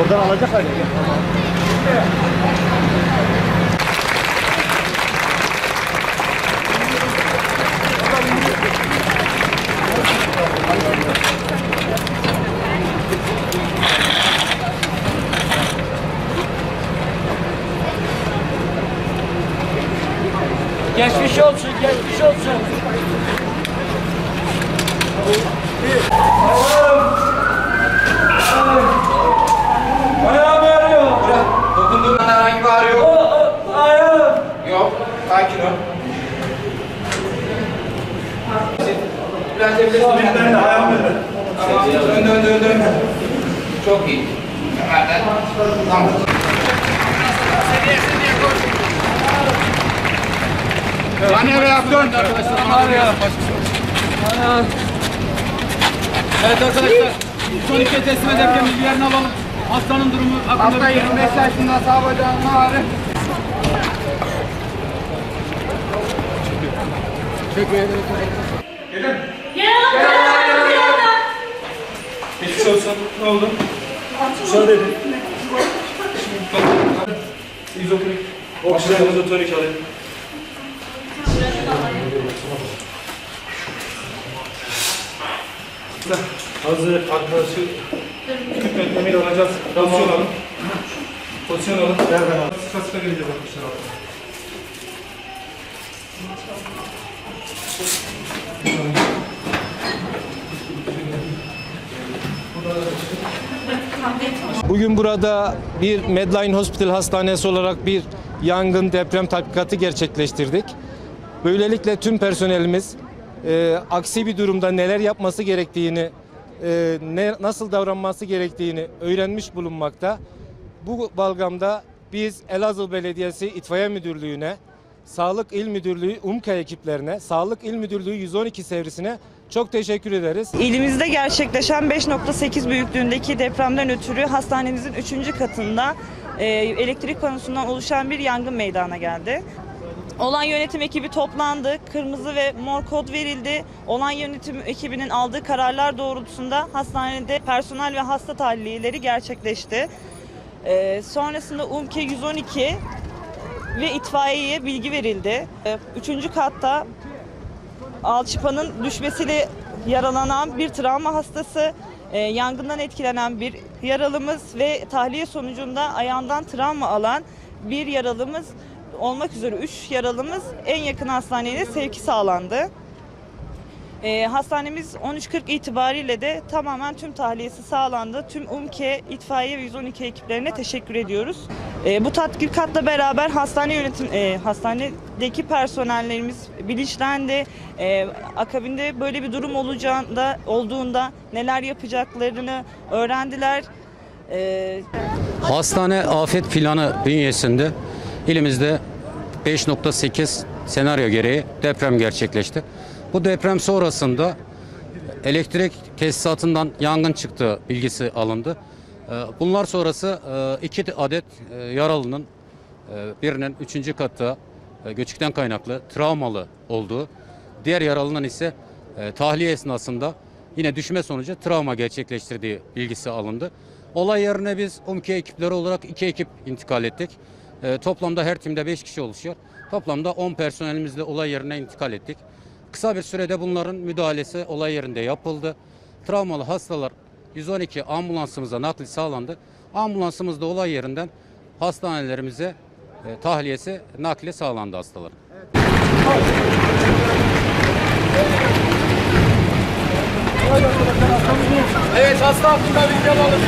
Oradan alacaklar ya. Geçmiş olsun, geçmiş olsun. Ayağım ağrıyor. Dokunduğundan herhangi bir ağrı yok. Ayağım. Yok. Sakin ol. Biraz evlesin. Ben de ayağım Tamam. Dön dön dön dön. Çok iyi. Hemen. Tamam. Reaktör. Ağrıyor. Evet arkadaşlar, son iki teslim ederken bilgilerini alalım. Hastanın durumu hakkında Hasta bilgi- 25 yaşında sağ bacağında ağrı. Geçmiş olsun. Ne oldu? Müsaade edin. İzotonik. Oksijen izotonik alayım. Hazır arkadaşı küçük yöntemiyle alacağız. Pozisyon alın. Pozisyon alın. Nereden alın? Sıka sıka geleceğiz arkadaşlar. Bugün burada bir Medline Hospital Hastanesi olarak bir yangın deprem tatbikatı gerçekleştirdik. Böylelikle tüm personelimiz e, aksi bir durumda neler yapması gerektiğini, e, ne, nasıl davranması gerektiğini öğrenmiş bulunmakta. Bu balgamda biz Elazığ Belediyesi İtfaiye Müdürlüğü'ne, Sağlık İl Müdürlüğü UMKA ekiplerine, Sağlık İl Müdürlüğü 112 servisine çok teşekkür ederiz. İlimizde gerçekleşen 5.8 büyüklüğündeki depremden ötürü hastanemizin 3. katında e, elektrik panosundan oluşan bir yangın meydana geldi. Olan yönetim ekibi toplandı, kırmızı ve mor kod verildi. Olan yönetim ekibinin aldığı kararlar doğrultusunda hastanede personel ve hasta tahliyeleri gerçekleşti. E, sonrasında UMKE 112 ve itfaiyeye bilgi verildi. E, Üçüncü katta alçıpanın düşmesiyle yaralanan bir travma hastası, e, yangından etkilenen bir yaralımız ve tahliye sonucunda ayağından travma alan bir yaralımız olmak üzere 3 yaralımız en yakın hastaneye sevki sağlandı. E, hastanemiz 13.40 itibariyle de tamamen tüm tahliyesi sağlandı. Tüm UMKE, itfaiye ve 112 ekiplerine teşekkür ediyoruz. E, bu tatbikatla beraber hastane yönetim, e, hastanedeki personellerimiz bilinçlendi. E, akabinde böyle bir durum olacağında, olduğunda neler yapacaklarını öğrendiler. E, Hastane afet planı bünyesinde ilimizde 5.8 senaryo gereği deprem gerçekleşti. Bu deprem sonrasında elektrik tesisatından yangın çıktığı bilgisi alındı. Ee, Bunlar sonrası e, iki adet e, yaralının e, birinin üçüncü katta göçükten kaynaklı travmalı olduğu, diğer yaralının ise tahliye esnasında yine düşme sonucu travma gerçekleştirdiği bilgisi alındı. Olay yerine biz UMKE ekipleri olarak iki ekip intikal ettik. Toplamda her timde 5 kişi oluşuyor. Toplamda 10 personelimizle olay yerine intikal ettik. Kısa bir sürede bunların müdahalesi olay yerinde yapıldı. Travmalı hastalar 112 ambulansımıza nakli sağlandı. Ambulansımız da olay yerinden hastanelerimize e, tahliyesi, nakli sağlandı hastaların. Evet hasta hakkında bilgi alalım.